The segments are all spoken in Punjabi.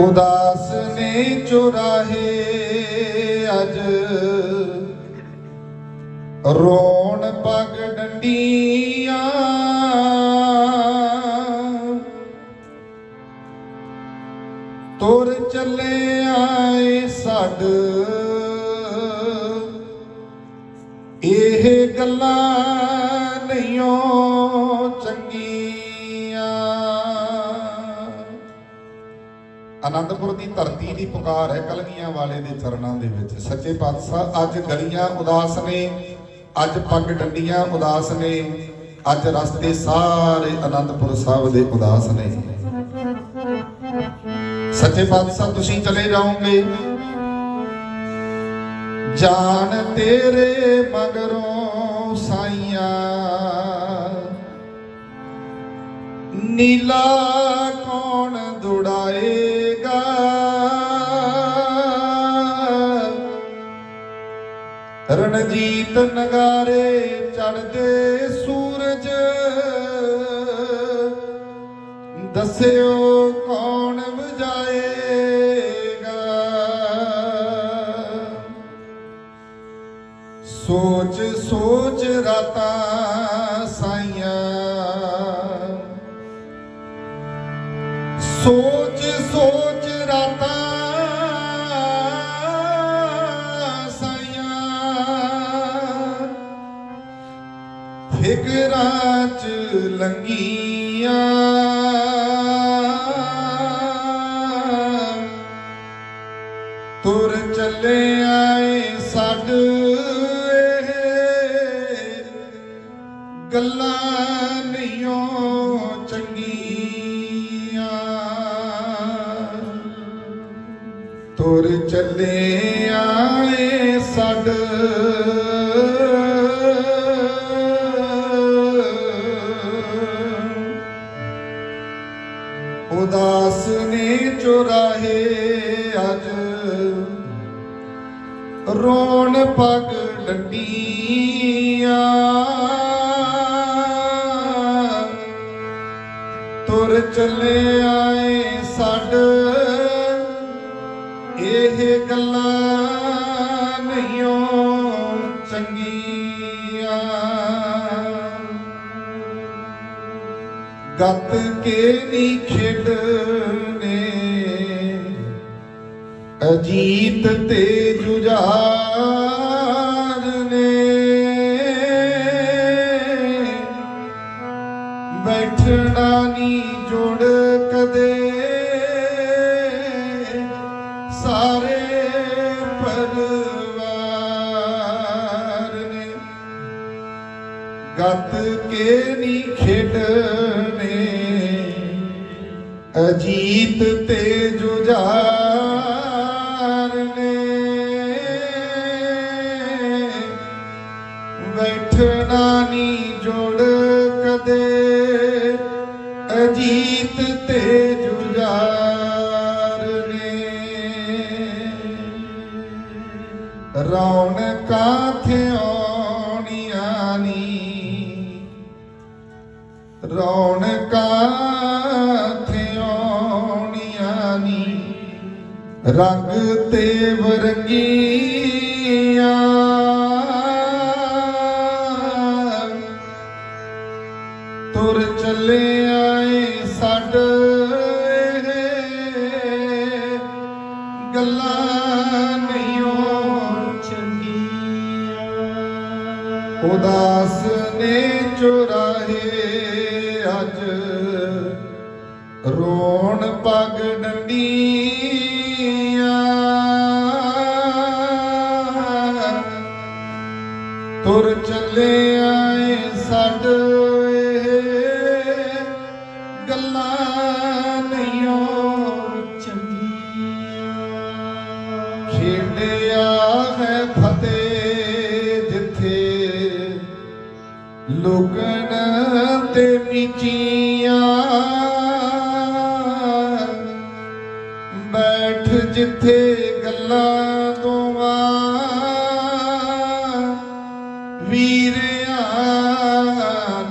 ਉਦਾਸ ਨੇ ਚੁਰਾਹੇ ਅਜ। ਰੋਣ ਪਗ ਡੰਡੀਆਂ। ਤੁਰ ਚੱਲੇ ਆਏ ਛੱਡ ਇਹ ਗੱਲਾਂ ਨਹੀਂਓ ਆਨੰਦਪੁਰ ਦੀ ਧਰਤੀ ਦੀ ਪੁਕਾਰ ਹੈ ਕਲਗੀਆਂ ਵਾਲੇ ਦੇ ਚਰਨਾਂ ਦੇ ਵਿੱਚ। ਸੱਚੇ ਪਾਤਸ਼ਾਹ, ਅੱਜ ਗਲੀਆਂ ਉਦਾਸ ਨੇ, ਅੱਜ ਪੱਗ ਡੰਡੀਆਂ ਉਦਾਸ ਨੇ, ਅੱਜ ਰਸਤੇ ਸਾਰੇ ਆਨੰਦਪੁਰ ਸਾਹਿਬ ਦੇ ਉਦਾਸ ਨੇ। ਸੱਚੇ ਪਾਤਸ਼ਾਹ, ਤੁਸੀਂ ਚਲੇ ਜਾਓਗੇ। ਜਾਨ ਤੇਰੇ ਮਗਰੋਂ ਸਾਈਆਂ। ਨੀਲਾ ਕੌਣ ਦੁੜਾਏਗਾ ਰਣਜੀਤ ਨਗਾਰੇ ਚੜਦੇ ਸੂਰਜ। ਦੱਸਿਓ ਕੌਣ ਵਜਾਏਗਾ ਸੋਚ ਸੋਚ ਰਾਤਾਂ ਲੰਗੀਆਂ। ਤੁਰ ਚੱਲੇ ਆਏ ਛੱਡ ਗੱਲਾਂ ਨਹੀਂਓ ਚੰਗੀਆਂ। ਤੁਰ ਚੱਲੇ ਆਏ ਛੱਡ ਰੋਣ ਪਗ ਡੰਡੀਆਂ ਤੁਰ ਚੱਲੇ ਆਏ ਛੱਡ ਇਹ ਗੱਲਾਂ ਨਹੀਂਓ ਚੰਗੀਆਂ। ਗੱਤ ਕੇ ਨਹੀਂ ਖੇਡਨੇ ਅਜੀਤ ਤੇ ਜੁਝਾਰ ਨੇ ਬੈਠਣਾ ਨਹੀਂ ਜੁੜ ਕਦੇ। ਸਾਰੇ ਪਰਿਵਾਰ ਨੇ ਗੱਤ ਕੇ ਨਹੀਂ ਖੇਡਨੇ ਅਜੀਤ ਤੇ ਜੁਝਾਰ ਜੀਤ ਤੇ ਜੁਝਾਰ ਨੇ। ਰੌਣਕਾਂ ਥਿਉਣੀਆਂ ਨੀ। ਰੌਣਕਾਂ ਥਿਉਣੀਆਂ ਨੀ। ਰੰਗ ਤੇ ਵਰਗੀ ਗੱਲਾਂ ਨਹੀਂਓ ਚੰਗੀਆਂ। ਉਦਾਸ ਨੇ ਚੁਰਾਹੇ ਅੱਜ। ਰੋਣ ਪਗ ਡੰਡੀਆਂ ਤੁਰ ਚੱਲੇ ਆਏ ਛੱਡ ਫਤਿਹ ਜਿੱਥੇ ਲੁਕਣ ਤੇ ਮਿਚੀਆਂ ਬੈਠ ਜਿੱਥੇ ਗੱਲਾਂ ਦੋਵਾਂ ਵੀਰਿਆਂ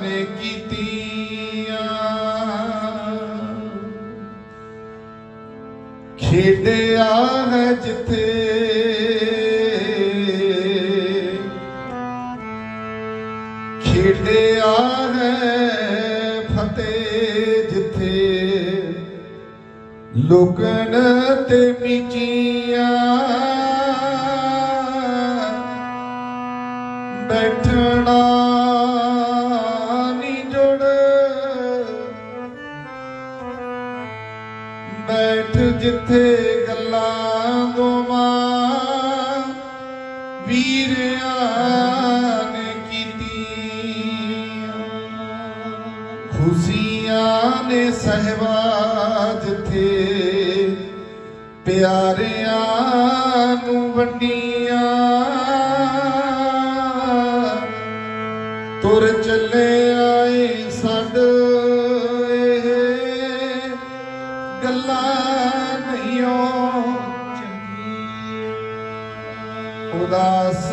ਨੇ ਕੀਤੀਆਂ। ਖੇਡਿਆ ਹੈ ਜਿੱਥੇ ਖੇਡਿਆ ਹੈ ਫਤਿਹ ਜਿੱਥੇ ਲੁਕਣ ਤੇ ਮਿਚੀਆਂ ਬੈਠਣਾ ਨੀ ਜੁੜ। ਬੈਠ ਜਿੱਥੇ ਸਹਿਬਾ ਜਿੱਥੇ ਪਿਆਰਿਆਂ ਨੂੰ ਵੰਡੀਆਂ। ਤੁਰ ਚੱਲੇ ਆਏ ਛੱਡ ਗੱਲਾਂ ਨਹੀਂ ਚੰਗੀਆਂ। ਉਦਾਸ